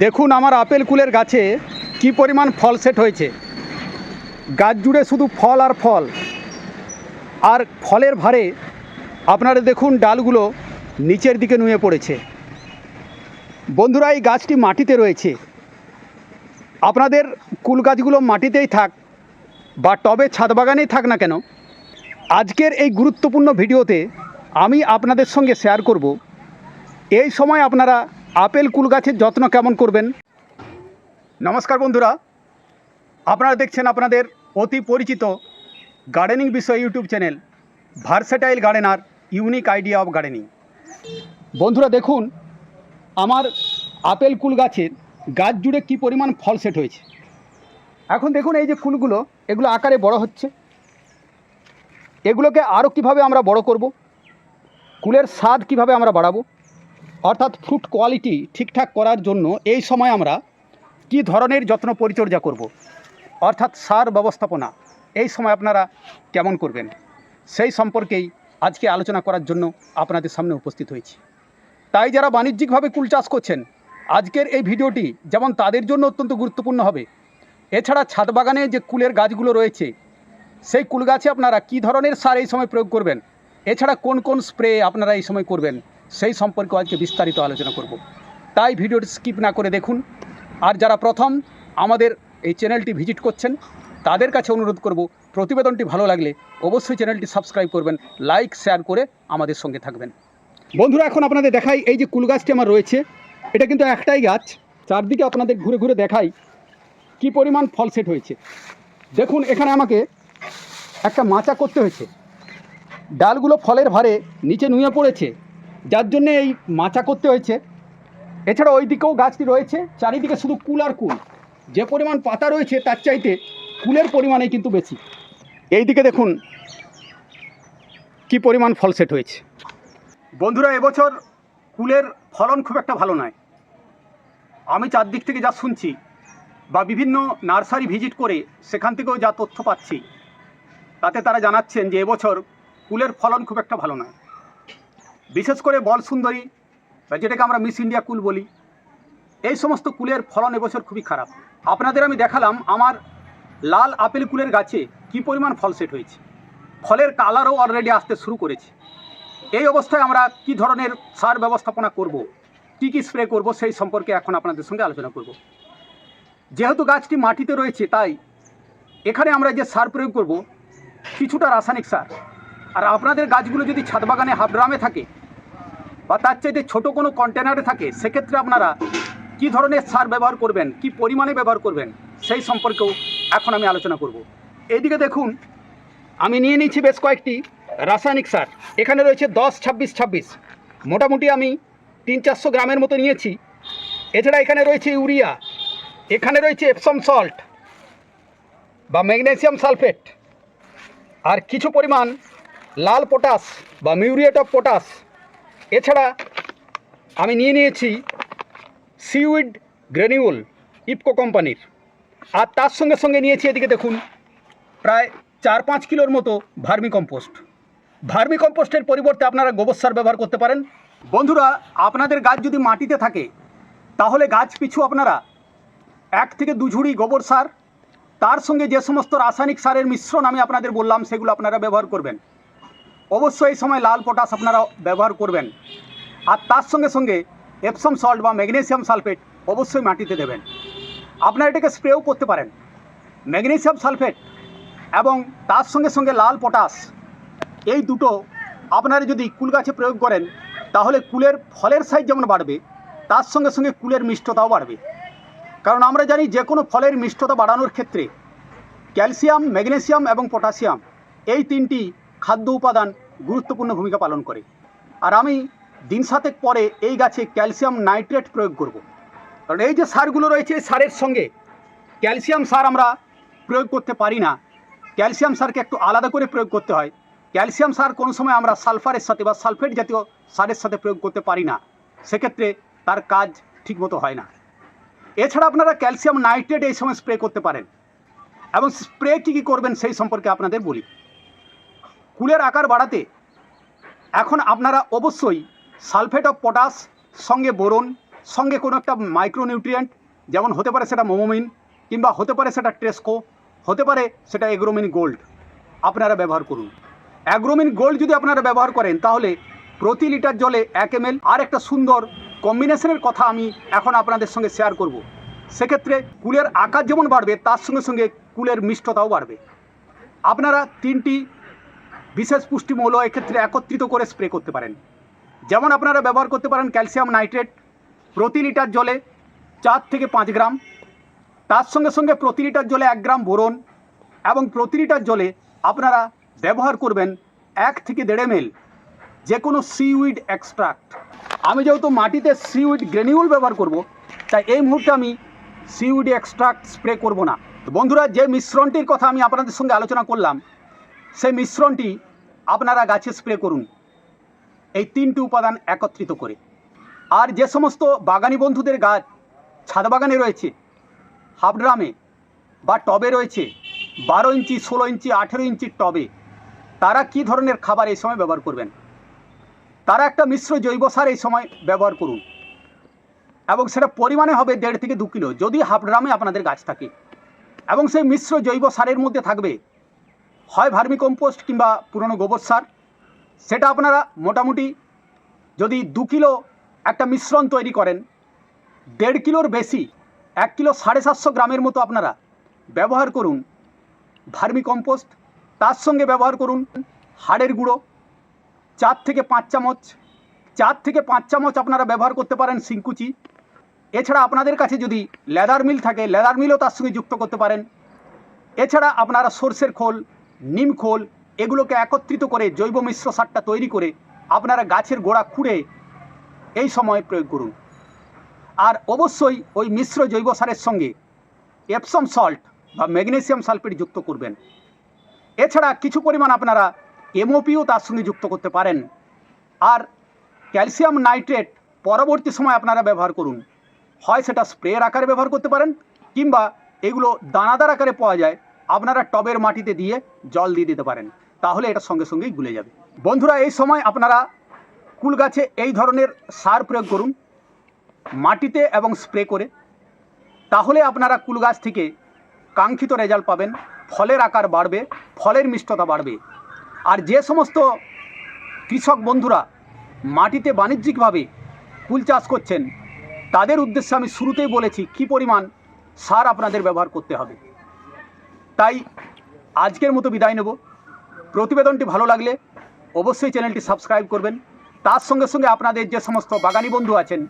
দেখুন আমার আপেল কুলের গাছে কি পরিমাণ ফল সেট হয়েছে। গাছ জুড়ে শুধু ফল আর ফল। আর ফলের ভারে আপনারা দেখুন ডালগুলো নিচের দিকে নুয়ে পড়েছে। বন্ধুরা, এই গাছটি মাটিতে রয়েছে। আপনাদের কুল গাছগুলো মাটিতেই থাক বা টবে ছাদ বাগানেই থাক না কেন, আজকের এই গুরুত্বপূর্ণ ভিডিওতে আমি আপনাদের সঙ্গে শেয়ার করব। এই সময় আপনারা আপেল কুল গাছের যত্ন কেমন করবেন? নমস্কার বন্ধুরা। আপনারা দেখছেন আপনাদের অতি পরিচিত গার্ডেনিং বিষয় YouTube channel versatile gardener unique idea of gardening বন্ধুরা, দেখুন, আমার আপেল কুল গাছের গাছ জুড়ে কী পরিমাণ ফল সেট হয়েছে। এখন দেখুন এই যে ফুলগুলো এগুলো আকারে বড় হচ্ছে। এগুলোকে আরও কীভাবে আমরা বড় করব? কুলের স্বাদ কীভাবে আমরা বাড়াবো? অর্থাৎ ফ্রুট কোয়ালিটি ঠিকঠাক করার জন্য এই সময় আমরা কি ধরনের যত্ন পরিচর্যা করব। অর্থাৎ সার ব্যবস্থাপনা, এই সময় আপনারা কেমন করবেন? সেই সম্পর্কেই আজকে আলোচনা করার জন্য আপনাদের সামনে উপস্থিত হয়েছি। তাই যারা বাণিজ্যিকভাবে কুল চাষ করছেন, আজকের এই ভিডিওটি যেমন তাদের জন্য অত্যন্ত গুরুত্বপূর্ণ হবে, এছাড়া ছাদ বাগানে যে কুলের গাছগুলো রয়েছে, সেই কুল গাছে আপনারা কী ধরনের সার এই সময় প্রয়োগ করবেন? এছাড়া কোন কোন স্প্রে আপনারা এই সময় করবেন? সেই সম্পর্কে আজকে বিস্তারিত আলোচনা করব। তাই ভিডিওটি স্কিপ না করে দেখুন। আর যারা প্রথম আমাদের এই চ্যানেলটি ভিজিট করছেন, তাদের কাছে অনুরোধ করব, প্রতিবেদনটি ভালো লাগলে অবশ্যই চ্যানেলটি সাবস্ক্রাইব করবেন, লাইক, শেয়ার করে আমাদের সঙ্গে থাকবেন। বন্ধুরা, এখন আপনাদের দেখাই এই যে কুল গাছটি আমার রয়েছে। এটা কিন্তু একটাই গাছ। চারদিকে আপনাদের ঘুরে ঘুরে দেখাই কি পরিমাণ ফল সেট হয়েছে। দেখুন, এখানে আমাকে একটা মাচা করতে হয়েছে। ডালগুলো ফলের ভারে নিচে নুয়ে পড়েছে। যার জন্য এই মাচা করতে হয়েছে। এছাড়া ওই দিকেও গাছটি রয়েছে, চারিদিকে শুধু কুল আর কুল। যে পরিমাণ পাতা রয়েছে, তার চাইতে কুলের পরিমাণে কিন্তু বেশি। এই দিকে দেখুন কি পরিমাণ ফল সেট হয়েছে। বন্ধুরা, এবছর কুলের ফলন খুব একটা ভালো নয়। আমি চারদিক থেকে যা শুনছি বা বিভিন্ন নার্সারি ভিজিট করে সেখান থেকেও যা তথ্য পাচ্ছি, তাতে তারা জানাচ্ছেন যে এবছর কুলের ফলন খুব একটা ভালো নয়। বিশেষ করে বল সুন্দরী, বা যেটাকে আমরা মিস ইন্ডিয়া কুল বলি, এই সমস্ত কুলের ফলন এবছর খুবই খারাপ। আপনাদের আমি দেখালাম আমার লাল আপেল কুলের গাছে কি পরিমাণ ফল সেট হয়েছে। ফলের কালারও অলরেডি আসতে শুরু করেছে। এই অবস্থায় আমরা কি ধরনের সার ব্যবস্থাপনা করব, কী কী স্প্রে করব, সেই সম্পর্কে এখন আপনাদের সঙ্গে আলোচনা করব। যেহেতু গাছটি মাটিতে রয়েছে, তাই এখানে আমরা যে সার প্রয়োগ করব, কিছুটা রাসায়নিক সার। আর আপনাদের গাছগুলো যদি ছাদ বাগানে হাফ ড্রামে থাকে বা তার চাইতে ছোটো কোনো কন্টেনারে থাকে, সেক্ষেত্রে আপনারা কি ধরনের সার ব্যবহার করবেন, কি পরিমাণে ব্যবহার করবেন, সেই সম্পর্কেও এখন আমি আলোচনা করব। এইদিকে দেখুন, আমি নিয়ে নিচ্ছি বেশ কয়েকটি রাসায়নিক সার। এখানে রয়েছে দশ, ছাব্বিশ ছাব্বিশ। মোটামুটি আমি তিন চারশো গ্রামের মতো নিয়েছি। এছাড়া এখানে রয়েছে ইউরিয়া, এখানে রয়েছে এপসম সল্ট বা ম্যাগনেসিয়াম সালফেট। আর কিছু পরিমাণ লাল পটাশ বা মিউরিয়েট অফ পটাশ এছাড়া আমি নিয়ে নিয়েছি সিউইড গ্রেনিউল ইপকো কোম্পানির। আর তার সঙ্গে সঙ্গে নিয়েছি এদিকে দেখুন, প্রায় চার পাঁচ কিলোর মতো ভার্মি কম্পোস্ট। ভার্মি কম্পোস্টের পরিবর্তে আপনারা গোবর সার ব্যবহার করতে পারেন। বন্ধুরা, আপনাদের গাছ যদি মাটিতে থাকে, তাহলে গাছ পিছু আপনারা এক থেকে দু ঝুড়ি গোবর সার, তার সঙ্গে যে সমস্ত রাসায়নিক সারের মিশ্রণ আমি আপনাদের বললাম, সেগুলো আপনারা ব্যবহার করবেন। অবশ্যই এই সময় লাল পটাশ আপনারা ব্যবহার করবেন। আর তার সঙ্গে সঙ্গে এপসম সল্ট বা ম্যাগনেসিয়াম সালফেট অবশ্যই মাটিতে দেবেন। আপনারা এটাকে স্প্রেও করতে পারেন। ম্যাগনেসিয়াম সালফেট এবং তার সঙ্গে সঙ্গে লাল পটাশ এই দুটো আপনারা যদি কুল গাছে প্রয়োগ করেন, তাহলে কুলের ফলের সাইজ যেমন বাড়বে, তার সঙ্গে সঙ্গে কুলের মিষ্টতাও বাড়বে। কারণ আমরা জানি যে কোনো ফলের মিষ্টতা বাড়ানোর ক্ষেত্রে ক্যালসিয়াম ম্যাগনেসিয়াম এবং পটাশিয়াম এই তিনটি খাদ্য উপাদান গুরুত্বপূর্ণ ভূমিকা পালন করে। আর আমি দিন সাতেক পরে এই গাছে ক্যালসিয়াম নাইট্রেট প্রয়োগ করব। কারণ এই যে সারগুলো রয়েছে এই সারের সঙ্গে ক্যালসিয়াম সার আমরা প্রয়োগ করতে পারি না। ক্যালসিয়াম সারকে একটু আলাদা করে প্রয়োগ করতে হয়। ক্যালসিয়াম সার কোনো সময় আমরা সালফারের সাথে বা সালফেট জাতীয় সারের সাথে প্রয়োগ করতে পারি না। সেক্ষেত্রে তার কাজ ঠিকমতো হয় না। এছাড়া আপনারা ক্যালসিয়াম নাইট্রেট এই সময় স্প্রে করতে পারেন। এবং স্প্রে কী কী করবেন সেই সম্পর্কে আপনাদের বলি। কুলের আকার বাড়াতে এখন আপনারা অবশ্যই সালফেট অফ পটাশ সঙ্গে বোরন সঙ্গে কোনো একটা মাইক্রোনিউট্রিয়েন্ট, যেমন হতে পারে সেটা মোমোমিন কিংবা হতে পারে সেটা ট্রেসকো হতে পারে সেটা এগ্রোমিন গোল্ড আপনারা ব্যবহার করুন। অ্যাগ্রোমিন গোল্ড যদি আপনারা ব্যবহার করেন, তাহলে প্রতি লিটার জলে এক এম আর একটা সুন্দর কম্বিনেশনের কথা আমি এখন আপনাদের সঙ্গে শেয়ার করব। সেক্ষেত্রে কুলের আকার যেমন বাড়বে, তার সঙ্গে সঙ্গে কুলের মিষ্টতাও বাড়বে। আপনারা তিনটি বিশেষ পুষ্টিমূল্য এক্ষেত্রে একত্রিত করে স্প্রে করতে পারেন। যেমন আপনারা ব্যবহার করতে পারেন ক্যালসিয়াম নাইট্রেট প্রতি লিটার জলে চার থেকে পাঁচ গ্রাম, তার সঙ্গে সঙ্গে প্রতি লিটার জলে এক গ্রাম বোরন এবং প্রতি লিটার জলে আপনারা ব্যবহার করবেন এক থেকে দেড় এম যে কোনো সিউইড এক্সট্রাক্ট আমি যেহেতু মাটিতে সিউইড গ্রেনিউল ব্যবহার করব, তাই এই মুহূর্তে আমি সিউইড এক্সট্রাক্ট স্প্রে করব না। বন্ধুরা, যে মিশ্রণটির কথা আমি আপনাদের সঙ্গে আলোচনা করলাম সেই মিশ্রণটি আপনারা গাছে স্প্রে করুন। এই তিনটি উপাদান একত্রিত করে। আর যে সমস্ত বাগানি বন্ধুদের গাছ ছাদ বাগানে রয়েছে, হাফ ড্রামে বা টবে রয়েছে, বারো ইঞ্চি, ষোলো ইঞ্চি, আঠেরো ইঞ্চির টবে, তারা কি ধরনের খাবার এই সময় ব্যবহার করবেন? তারা একটা মিশ্র জৈব সার এই সময় ব্যবহার করুন। এবং সেটা পরিমাণে হবে দেড় থেকে দু কিলো, যদি হাফ ড্রামে আপনাদের গাছ থাকে। এবং সেই মিশ্র জৈব সারের মধ্যে থাকবে হয় ভার্মি কম্পোস্ট কিংবা পুরনো গোবর সার? সেটা আপনারা মোটামুটি যদি দু কিলো একটা মিশ্রণ তৈরি করেন, দেড় কিলোর বেশি, এক কিলো সাড়ে সাতশো গ্রামের মতো আপনারা ব্যবহার করুন ভার্মি কম্পোস্ট। তার সঙ্গে ব্যবহার করুন হাড়ের গুঁড়ো, চার থেকে পাঁচ চামচ, চার থেকে পাঁচ চামচ আপনারা ব্যবহার করতে পারেন সিংকুচি এছাড়া আপনাদের কাছে যদি লেদার মিল থাকে, লেদার মিলও তার সঙ্গে যুক্ত করতে পারেন। এছাড়া আপনারা সর্ষের খোল নিম খোল, এগুলোকে একত্রিত করে জৈব মিশ্র সারটা তৈরি করে আপনারা গাছের গোড়া খুঁড়ে এই সময় প্রয়োগ করুন। আর অবশ্যই ওই মিশ্র জৈব সারের সঙ্গে এপসম সল্ট বা ম্যাগনেসিয়াম সালফেট যুক্ত করবেন। এছাড়া কিছু পরিমাণ আপনারা এমওপিও তার সঙ্গে যুক্ত করতে পারেন। আর ক্যালসিয়াম নাইট্রেট পরবর্তী সময় আপনারা ব্যবহার করুন। হয় সেটা স্প্রের আকারে ব্যবহার করতে পারেন, কিংবা এগুলো দানাদার আকারে পাওয়া যায় আপনারা টবের মাটিতে দিয়ে জল দিয়ে দিতে পারেন, তাহলে এটা সঙ্গে সঙ্গেই গুলে যাবে। বন্ধুরা, এই সময় আপনারা কুল গাছে এই ধরনের সার প্রয়োগ করুন, মাটিতে এবং স্প্রে করে, তাহলে আপনারা কুল গাছ থেকে কাঙ্ক্ষিত রেজাল্ট পাবেন, ফলের আকার বাড়বে, ফলের মিষ্টতা বাড়বে। আর যে সমস্ত কৃষক বন্ধুরা মাটিতে বাণিজ্যিকভাবে কুল চাষ করছেন, তাদের উদ্দেশ্যে আমি শুরুতেই বলেছি, কী পরিমাণ সার আপনাদের ব্যবহার করতে হবে। তাই আজকের মতো বিদায় নেব। প্রতিবেদনটি ভালো লাগলে অবশ্যই চ্যানেলটি সাবস্ক্রাইব করবেন। তার সঙ্গে সঙ্গে আপনাদের যে সমস্ত বাগানি বন্ধু আছেন,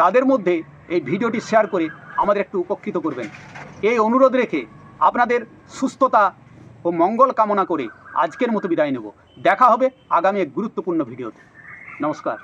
তাদের মধ্যে এই ভিডিওটি শেয়ার করে আমাদের একটু উপকৃত করবেন। এই অনুরোধ রেখে আপনাদের সুস্থতা ও মঙ্গল কামনা করে আজকের মতো বিদায় নেব। দেখা হবে আগামী এক গুরুত্বপূর্ণ ভিডিওতে। নমস্কার।